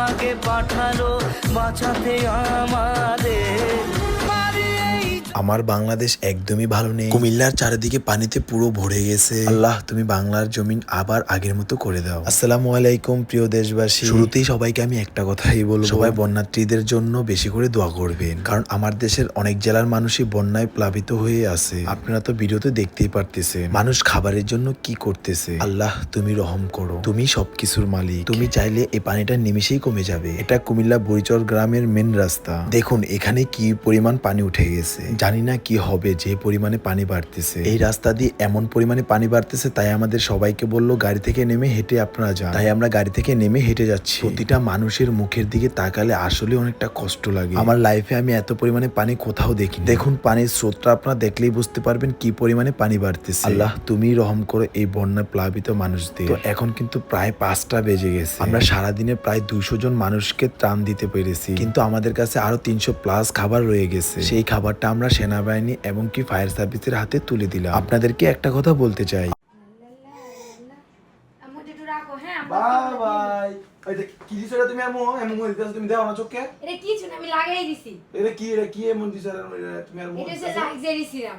আমাকে পাঠালো বাঁচাতে আমাদের আমার বাংলাদেশ একদমই ভালো নেই। কুমিল্লার চারিদিকে পানিতে পুরো ভরে গেছে। আল্লাহ, তুমি বাংলার জমিন আবার আগের মতো করে দাও। আসসালামু আলাইকুম, প্রিয় দেশবাসী। শুরুতেই সবাইকে আমি একটা কথাই বলব। সবাই বন্যার্থীদের জন্য বেশি করে দোয়া করবেন। কারণ আমার দেশের অনেক জেলার মানুষই বন্যায় প্লাবিত হয়ে আছে। আপনারা তো ভিডিওতে দেখতেই পারতেছেন। মানুষ খাবারের জন্য কি করতেছে? আল্লাহ, তুমি রহম করো। তুমি সবকিছুর মালিক। তুমি চাইলে এই পানিটা নিমিশেই কমে যাবে। এটা কুমিল্লা বরিচর গ্রামের মেন রাস্তা। দেখুন, এখানে কি পরিমাণ পানি উঠে গেছে। জানি না কি হবে, যে পরিমাণে পানি বাড়তেছে। এই রাস্তা দিয়ে এমন পরিমাণে পানি বাড়তেছে, তাই আমাদের সবাইকে বলল, গাড়ি থেকে নেমে হেঁটে আপনারা যান। তাই আমরা গাড়ি থেকে নেমে হেঁটে যাচ্ছি। প্রতিটা মানুষের মুখের দিকে তাকালে আসলে অনেকটা কষ্ট লাগে। আমার লাইফে আমি এত পরিমাণে পানি কোথাও দেখি দেখুন, পানির স্রোতটা আপনারা দেখলেই বুঝতে পারবেন কি পরিমাণে পানি বাড়তেছে। আল্লাহ তুমি রহম করো এই বন্যা প্লাবিত মানুষদের। এখন কিন্তু প্রায় পাঁচটা বেজে গেছে। আমরা সারাদিনে প্রায় দুশো জন মানুষকে ত্রাণ দিতে পেরেছি। কিন্তু আমাদের কাছে আরও তিনশো প্লাস খাবার রয়ে গেছে। সেই খাবারটা আমরা সেনাবাহিনী এবং কি ফায়ার সার্ভিসের হাতে তুলে দিলাম। আপনাদেরকে একটা কথা বলতে চাই। আম্মু একটু রাখো হ্যাঁ আম্মু বাই বাই এই দেখ কি দিছ এটা তুমি এমন? এমন হয়ে তুমি দেও না চোখে এটা কিছু না আমি লাগাই দিছি। এটা কি এটা কি এমন দিছ তুমি? আর এটা হচ্ছে লাক্সারি সিরাম।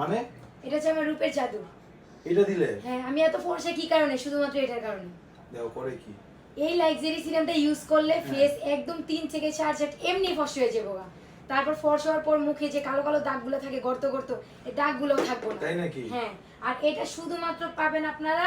মানে? এটা হচ্ছে আমার রূপের জাদু। এটা দিলে? হ্যাঁ আমি এত ফর্সা কি কারণে? শুধুমাত্র এটার কারণে। দেও করে কি? এই লাক্সারি সিরামটা ইউজ করলে হ্যাঁ। ফেস একদম তিন থেকে চার চার এমনি ফর্স হয়ে যাব। তারপর ফর্স হওয়ার পর মুখে যে কালো কালো দাগগুলো থাকে গর্ত গর্ত এই দাগগুলো থাকব না। তাই নাকি? হ্যাঁ আর এটা শুধুমাত্র পাবেন আপনারা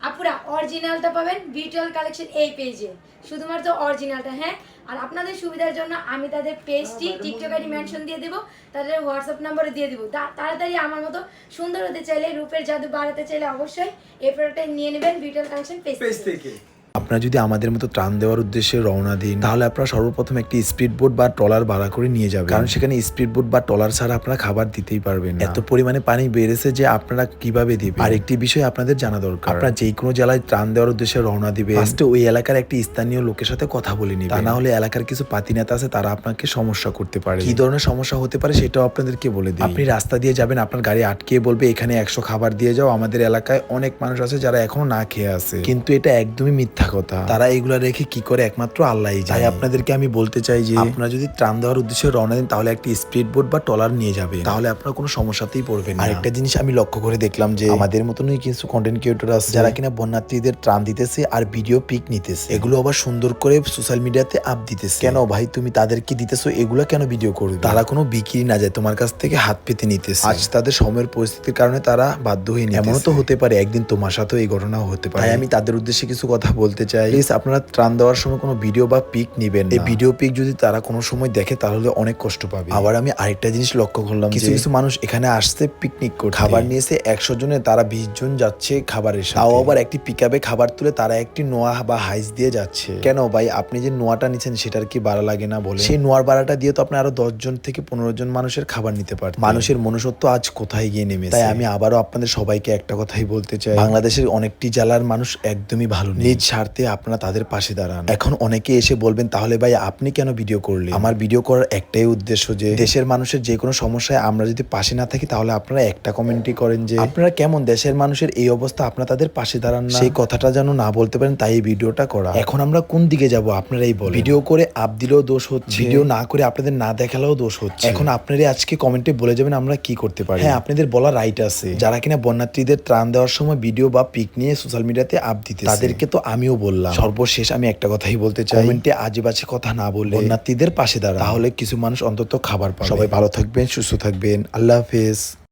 আপুরা অরিজিনালটা পাবেন ভির্চুয়াল কালেকশন এই পেজে শুধুমাত্র অরিজিনালটা হ্যাঁ? আর আপনাদের সুবিধার জন্য আমি তাদের পেজটি টিকটক আইডি মেনশন দিয়ে দিব তাদের হোয়াটসঅ্যাপ নাম্বারে দিয়ে দিব। তা- তাড়াতাড়ি আমার মতো সুন্দর হতে চাইলে রূপের জাদু বাড়াতে চাইলে অবশ্যই এই প্রোডাক্টটা নিয়ে নেবেন ভির্চুয়াল কালেকশন পেজ পেজ থেকে। আপনারা যদি আমাদের মতো ত্রাণ দেওয়ার উদ্দেশ্যে রওনা দিন তাহলে আপনারা সর্বপ্রথম একটি স্পিড বোট বা ট্রলার ভাড়া করে নিয়ে যাবেন। কারণ সেখানে স্পিড বোট বা ট্রলার ছাড়া আপনারা খাবার দিতেই পারবেন এত পরিমাণে পানি বেড়েছে যে আপনারা কীভাবে দিবেন? আর একটি বিষয় আপনাদের জানা দরকার। আপনারা যে কোনো জেলায় ত্রাণ দেওয়ার উদ্দেশ্যে রওনা দিবেন। ফার্স্টে ওই এলাকার একটি স্থানীয় লোকের সাথে কথা বলে নিবেন। তা না হলে এলাকার কিছু পাতি নেতা আছে তারা আপনাকে সমস্যা করতে পারে। কি ধরনের সমস্যা হতে পারে সেটাও আপনাদেরকে বলে দিই। আপনি রাস্তা দিয়ে যাবেন আপনার গাড়ি আটকে বলবে এখানে একশো খাবার দিয়ে যাও। আমাদের এলাকায় অনেক মানুষ আছে যারা এখনও না খেয়ে আছে। কিন্তু এটা একদমই মিথ্যা কথা। তারা এগুলা রেখে কি করে? একমাত্র আল্লাহ তাই আপনাদেরকে আমি বলতে চাই যে আপনারা যদি ত্রাণ দেওয়ার উদ্দেশ্যে রওনা দেন তাহলে একটি স্পিড বোট বা ট্রলার নিয়ে যাবে তাহলে আপনারা কোনো সমস্যাতেই পড়বেন আর একটা জিনিস আমি লক্ষ্য করে দেখলাম যে আমাদের মতনই কিছু কন্টেন্ট ক্রিয়েটর আছে যারা কিনা বন্যার্থীদের ত্রাণ দিতেছে আর ভিডিও পিক নিতেছে। এগুলো আবার সুন্দর করে সোশ্যাল মিডিয়াতে আপ দিতেছে। কেন ভাই তুমি তাদেরকে দিতেছো? এগুলো কেন ভিডিও করবে? তারা কোনো বিক্রি না যায় তোমার কাছ থেকে হাত পেতে নিতেছে। আজ তাদের সময়ের পরিস্থিতির কারণে তারা বাধ্য হয়ে এমনও তো হতে পারে একদিন তোমার সাথেও এই ঘটনাও হতে পারে। আমি তাদের উদ্দেশ্যে কিছু কথা বলতে চাই প্লিজ আপনারা ত্রাণ দেওয়ার সময় কোনো ভিডিও বা পিক নিবেন এই ভিডিও পিক যদি তারা কোনো সময় দেখে তাহলে অনেক কষ্ট পাবে। আবার আমি আরেকটা জিনিস লক্ষ্য করলাম কিছু কিছু মানুষ এখানে আসছে পিকনিক করতে। খাবার নিয়েছে একশো জনে তারা বিশ জন যাচ্ছে খাবারের সাথে। তাও আবার একটি পিকআপে খাবার তুলে তারা একটি নোয়া বা হাইস দিয়ে যাচ্ছে। কেন ভাই? আপনি যে নোয়াটা নিচ্ছেন সেটার কি বাড়া লাগে না বলে? সেই নোয়ার বাড়াটা দিয়ে তো আপনি আরও দশ জন থেকে পনেরো জন মানুষের খাবার নিতে পারেন মানুষের মনুষ্যত্ব আজ কোথায় গিয়ে নেমে তাই আমি আবারও আপনাদের সবাইকে একটা কথাই বলতে চাই। বাংলাদেশের অনেকটি জেলার মানুষ একদমই ভালো নেই। নিজ স্বার্থে আপনারা তাদের পাশে দাঁড়ান। এখন অনেকে এসে বলবেন তাহলে ভাই আপনি কেন ভিডিও করলেন? আমার ভিডিও করার একটাই উদ্দেশ্য যে দেশের মানুষের যে কোনো সমস্যায় আমরা যদি পাশে না থাকি তাহলে আপনারা একটা কমেন্টই করেন যে আপনারা কেমন? দেশের মানুষের এই অবস্থা আপনারা তাদের পাশে দাঁড়ান সেই কথাটা যেন না বলতে পারেন তাই এই ভিডিওটা করা। এখন আমরা কোন দিকে যাব? আপনারাই বলেন। ভিডিও করে আপ দিলেও দোষ হচ্ছে। ভিডিও না করে আপনাদের না দেখালেও দোষ হচ্ছে। এখন আপনারা আজকে কমেন্টে বলে যাবেন আমরা কি করতে পারি? হ্যাঁ আপনাদের বলা রাইট আছে। যারা কিনা বন্যার্থীদের ত্রাণ দেওয়ার সময় ভিডিও বা পিক নিয়ে সোশ্যাল মিডিয়াতে আপ দিতে তাদেরকে তো আমিও বললাম। সর্বশেষ আমি একটা কথাই বলতে চাই। কমেন্টে আজে বাজে কথা না বলে বন্যার্থীদের পাশে দাঁড়া তাহলে কিছু মানুষ অন্তত খাবার পাবে। সবাই ভালো থাকবেন সুস্থ থাকবেন। আল্লাহ হাফেজ।